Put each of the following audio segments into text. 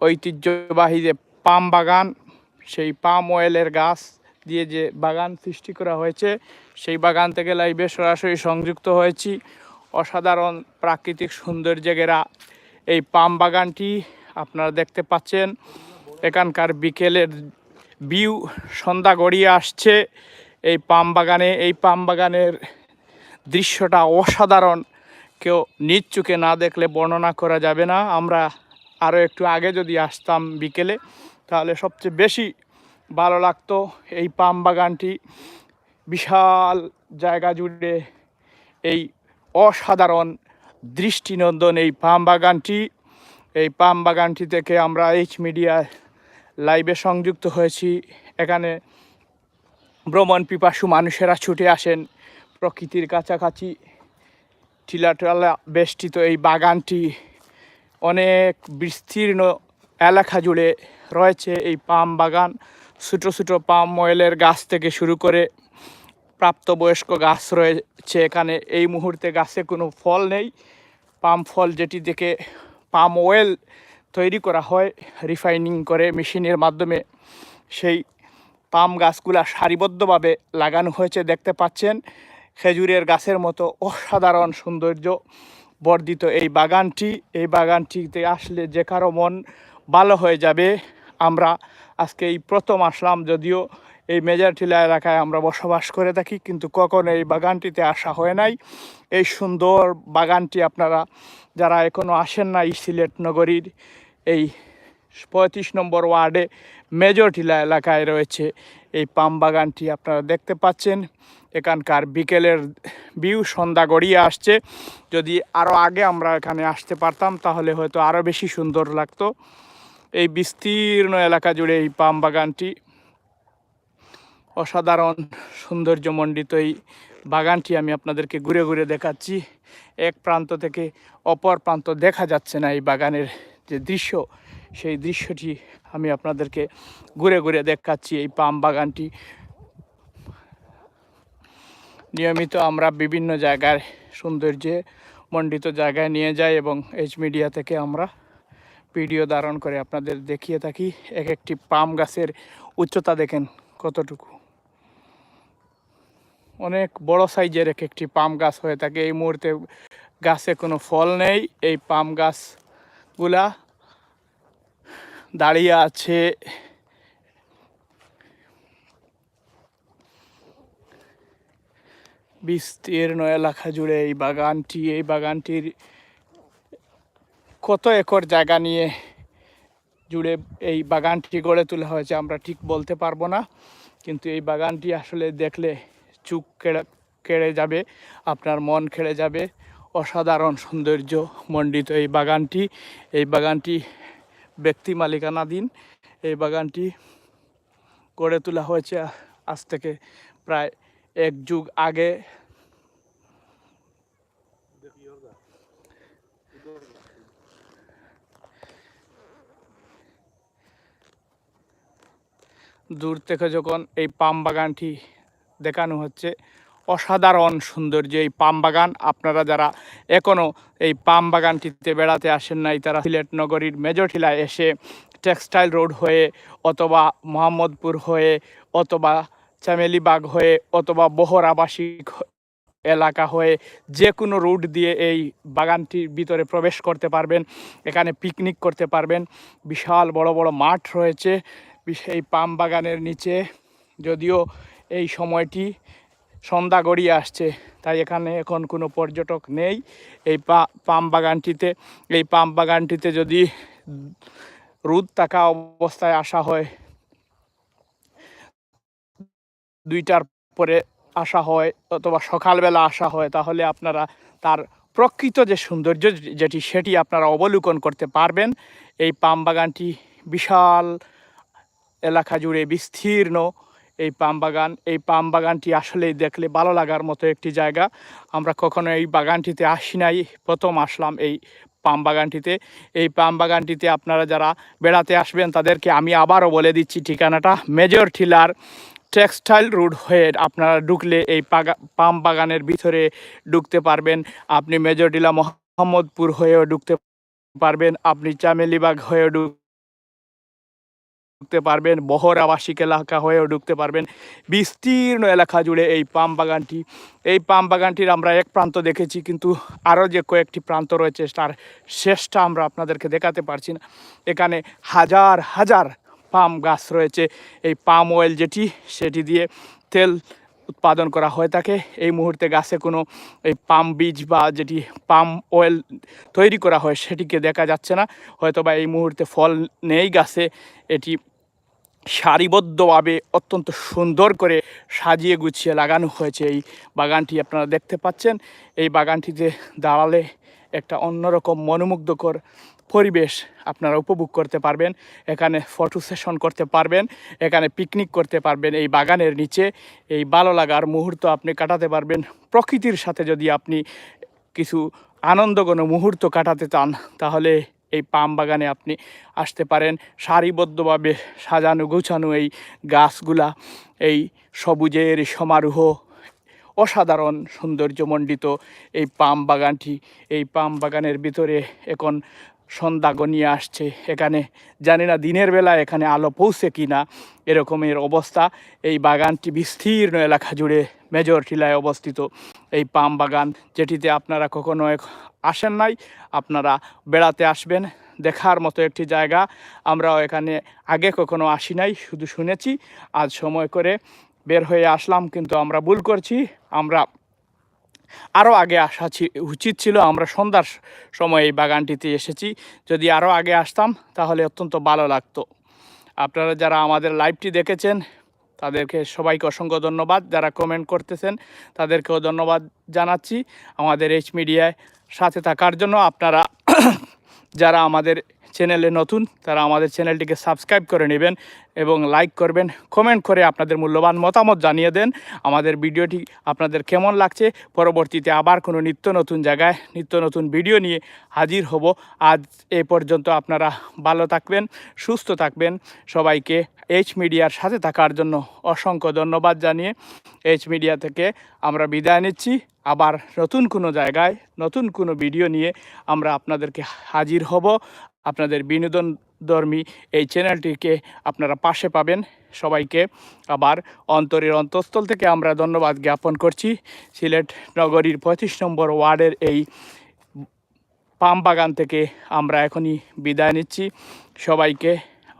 ঐতিহ্যবাহী যে পাম বাগান, সেই পাম অয়েলের গাছ দিয়ে যে বাগান সৃষ্টি করা হয়েছে, সেই বাগান থেকে লাইভে সরাসরি সংযুক্ত হয়েছি। অসাধারণ প্রাকৃতিক সৌন্দর্যে ঘেরা এই পাম বাগানটি আপনারা দেখতে পাচ্ছেন। এখানকার বিকেলের ভিউ, সন্ধ্যা গড়িয়ে আসছে এই পাম বাগানে। এই পাম বাগানের দৃশ্যটা অসাধারণ। কেউ নিজ না দেখলে বর্ণনা করা যাবে না। আমরা আরও একটু আগে যদি আসতাম বিকেলে, তাহলে সবচেয়ে বেশি ভালো লাগতো এই পাম বাগানটি। বিশাল জায়গা জুড়ে এই অসাধারণ দৃষ্টিনন্দন এই পাম বাগানটি। এই পাম বাগানটি থেকে আমরা এইচ মিডিয়া লাইভে সংযুক্ত হয়েছি। এখানে ভ্রমণ পিপাসু মানুষেরা ছুটে আসেন। প্রকৃতির কাছাকাছি টিলাটালা বেষ্টিত এই বাগানটি অনেক বিস্তীর্ণ এলাকা জুড়ে রয়েছে এই পাম বাগান। ছোটো ছোটো পাম অয়েলের গাছ থেকে শুরু করে প্রাপ্তবয়স্ক গাছ রয়েছে এখানে। এই মুহূর্তে গাছে কোনো ফল নেই। পাম ফল যেটি থেকে পাম অয়েল তৈরি করা হয়, রিফাইনিং করে মেশিনের মাধ্যমে। সেই পাম গাছগুলা সারিবদ্ধভাবে লাগানো হয়েছে, দেখতে পাচ্ছেন। খেজুরের গাছের মতো অসাধারণ সৌন্দর্য। বর্ধিত এই বাগানটি, এই বাগানটিতে আসলে যে কারও মন ভালো হয়ে যাবে, আমরা আজকে এই প্রথম আসলাম যদিও এই মেজারটিলা এলাকায় আমরা বসবাস করে থাকি, কিন্তু কখনো এই বাগানটিতে আসা হয় নাই। এই সুন্দর বাগানটি আপনারা যারা এখনও আসেন না এই সিলেট নগরীর, এই পঁয়ত্রিশ নম্বর ওয়ার্ডে মেজরটিলা এলাকায় রয়েছে। এই পাম বাগানটি আপনারা দেখতে পাচ্ছেন। এখানকার বিকেলের ভিউ, সন্ধ্যা গড়িয়ে আসছে। যদি আরও আগে আমরা এখানে আসতে পারতাম, তাহলে হয়তো আরও বেশি সুন্দর লাগতো। এই বিস্তীর্ণ এলাকা জুড়ে এই পাম বাগানটি। অসাধারণ সৌন্দর্যমণ্ডিত এই বাগানটি আমি আপনাদেরকে ঘুরে ঘুরে দেখাচ্ছি। এক প্রান্ত থেকে অপর প্রান্ত দেখা যাচ্ছে না এই বাগানের যে দৃশ্য। সেই দৃশ্যটি আমি আপনাদেরকে ঘুরে ঘুরে দেখাচ্ছি এই পাম বাগানটি। নিয়মিত আমরা বিভিন্ন জায়গায় সৌন্দর্যে মণ্ডিত জায়গায় নিয়ে যাই এবং এইচ মিডিয়া থেকে আমরা ভিডিও ধারণ করে আপনাদের দেখিয়ে থাকি। এক একটি পাম গাছের উচ্চতা দেখেন কতটুকু। অনেক বড় সাইজের এক একটি পাম গাছ হয়ে থাকে। এই মুহূর্তে গাছে কোনো ফল নেই। এই পাম গাছগুলা দাঁড়িয়ে আছে। বিস্তীর্ণ এলাকা জুড়ে এই বাগানটি, এই বাগানটির কত একর জায়গা নিয়ে জুড়ে এই বাগানটি গড়ে তোলা হয়েছে আমরা ঠিক বলতে পারব না। কিন্তু এই বাগানটি আসলে দেখলে চুপ কেড়ে কেড়ে যাবে, আপনার মন খেড়ে যাবে। অসাধারণ সৌন্দর্য মণ্ডিত এই বাগানটি। এই বাগানটি ব্যক্তি মালিকানাধীন এই বাগানটি গড়ে তোলা হয়েছে আজ থেকে প্রায় এক যুগ আগে। দূর থেকে যখন এই পাম বাগানটি দেখানো হচ্ছে অসাধারণ সৌন্দর্য এই পাম বাগান। আপনারা যারা এখনও এই পাম বাগানটিতে বেড়াতে আসেন নাই, তারা সিলেট নগরীর মেজরটিলায় এসে টেক্সটাইল রোড হয়ে অথবা মোহাম্মদপুর হয়ে অথবা চামেলিবাগ হয়ে অথবা বহর আবাসিক এলাকা হয়ে যে কোনো রুট দিয়ে এই বাগানটির ভিতরে প্রবেশ করতে পারবেন, এখানে পিকনিক করতে পারবেন। বিশাল বড় বড় মাঠ রয়েছে এই পাম বাগানের নিচে। যদিও এই সময়টি সন্ধ্যা গড়িয়ে আসছে। তাই এখানে এখন কোনো পর্যটক নেই। এই পাম বাগানটিতে, এই পাম বাগানটিতে যদি রোদ থাকা অবস্থায় আসা হয়, দুইটার পরে আসা হয় অথবা সকালবেলা আসা হয়, তাহলে আপনারা তার প্রকৃত যে সৌন্দর্য যেটি, সেটি আপনারা অবলোকন করতে পারবেন। এই পাম বাগানটি বিশাল এলাকা জুড়ে বিস্তীর্ণ। এই পাম বাগান, এই পাম বাগানটি আসলেই দেখলে ভালো লাগার মতো একটি জায়গা। আমরা কখনো এই বাগানটিতে আসি নাই, প্রথম আসলাম এই পাম বাগানটিতে। এই পাম বাগানটিতে আপনারা যারা বেড়াতে আসবেন, তাদেরকে আমি আবারও বলে দিচ্ছি, ঠিকানাটা মেজর ঠিলার টেক্সটাইল রোড হয়ে আপনারা ঢুকলে এই পাম বাগানের ভিতরে ঢুকতে পারবেন। আপনি মেজর টিলা মোহাম্মদপুর হয়েও ঢুকতে পারবেন, আপনি চামেলিবাগ হয়েও ঢুক ঢুকতে পারবেন বহর আবাসিক এলাকা হয়েও ঢুকতে পারবেন। বিস্তীর্ণ এলাকা জুড়ে এই পাম বাগানটি। এই পাম বাগানটির আমরা এক প্রান্ত দেখেছি, কিন্তু আরও যে কয়েকটি প্রান্ত রয়েছে তার শেষটা আমরা আপনাদেরকে দেখাতে পারছি না। এখানে হাজার হাজার পাম গাছ রয়েছে। এই পাম অয়েল যেটি, সেটি দিয়ে তেল উৎপাদন করা হয়ে থাকে। এই মুহূর্তে গাছে কোনো এই পাম বীজ বা যেটি পাম অয়েল তৈরি করা হয়, সেটিকে দেখা যাচ্ছে না। হয়তো বা এই মুহূর্তে ফল নেই গাছে। এটি সারিবদ্ধভাবে অত্যন্ত সুন্দর করে সাজিয়ে গুছিয়ে লাগানো হয়েছে এই বাগানটি। আপনারা দেখতে পাচ্ছেন, এই বাগানটিতে দাঁড়ালে একটা অন্যরকম মনোমুগ্ধকর পরিবেশ আপনারা উপভোগ করতে পারবেন, এখানে ফটো সেশন করতে পারবেন, এখানে পিকনিক করতে পারবেন এই বাগানের নিচে। এই ভালো লাগার মুহূর্ত আপনি কাটাতে পারবেন। প্রকৃতির সাথে যদি আপনি কিছু আনন্দঘন মুহূর্ত কাটাতে চান, তাহলে এই পাম বাগানে আপনি আসতে পারেন। সারিবদ্ধভাবে সাজানো গোছানো এই গাছগুলা, এই সবুজের সমারোহ, অসাধারণ সৌন্দর্যমণ্ডিত এই পাম বাগানটি। এই পাম বাগানের ভিতরে এখন সন্ধ্যা গনিয়ে আসছে। এখানে জানি না দিনের বেলা এখানে আলো পৌঁছে কি না এরকমের অবস্থা। এই বাগানটি বিস্তীর্ণ এলাকা জুড়ে মেজর টিলায় অবস্থিত। এই পাম বাগান যেটিতে আপনারা কখনো আসেন নাই, আপনারা বেড়াতে আসবেন। দেখার মতো একটি জায়গা আমরাও এখানে আগে কখনো আসি নাই, শুধু শুনেছি। আজ সময় করে বের হয়ে আসলাম, কিন্তু আমরা ভুল করছি। আমরা আরও আগে আসা উচিত ছিল, আমরা সন্ধ্যার সময় এই বাগানটিতে এসেছি। যদি আরও আগে আসতাম, তাহলে অত্যন্ত ভালো লাগতো। আপনারা যারা আমাদের লাইভটি দেখেছেন, তাদেরকে সবাইকে অসংখ্য ধন্যবাদ। যারা কমেন্ট করতেছেন, তাদেরকেও ধন্যবাদ জানাচ্ছি। আমাদের এইচ মিডিয়ায় সাথে থাকার জন্য আপনারা যারা আমাদের চ্যানেলে নতুন, তারা আমাদের চ্যানেলটিকে সাবস্ক্রাইব করে নেবেন এবং লাইক করবেন, কমেন্ট করে আপনাদের মূল্যবান মতামত জানিয়ে দেন। আমাদের ভিডিওটি আপনাদের কেমন লাগছে? পরবর্তীতে আবার কোনো নিত্য নতুন জায়গায় নিত্য নতুন ভিডিও নিয়ে হাজির হব। আজ এ পর্যন্ত আপনারা ভালো থাকবেন, সুস্থ থাকবেন। সবাইকে এইচ মিডিয়ার সাথে থাকার জন্য অসংখ্য ধন্যবাদ জানিয়ে এইচ মিডিয়া থেকে আমরা বিদায় নিচ্ছি। আবার নতুন কোনো জায়গায় নতুন কোনো ভিডিও নিয়ে আমরা আপনাদেরকে হাজির হব। আপনাদের বিনোদন ধর্মী এই চ্যানেলটিকে আপনারা পাশে পাবেন। সবাইকে আবার অন্তরের অন্তঃস্থল থেকে আমরা ধন্যবাদ জ্ঞাপন করছি। সিলেট নগরীর পঁয়ত্রিশ নম্বর ওয়ার্ডের এই পাম বাগান থেকে আমরা এখনই বিদায় নিচ্ছি। সবাইকে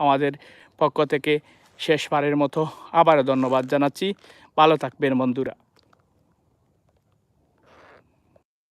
আমাদের পক্ষ থেকে শেষবারের মতো আবারও ধন্যবাদ জানাচ্ছি। ভালো থাকবেন বন্ধুরা।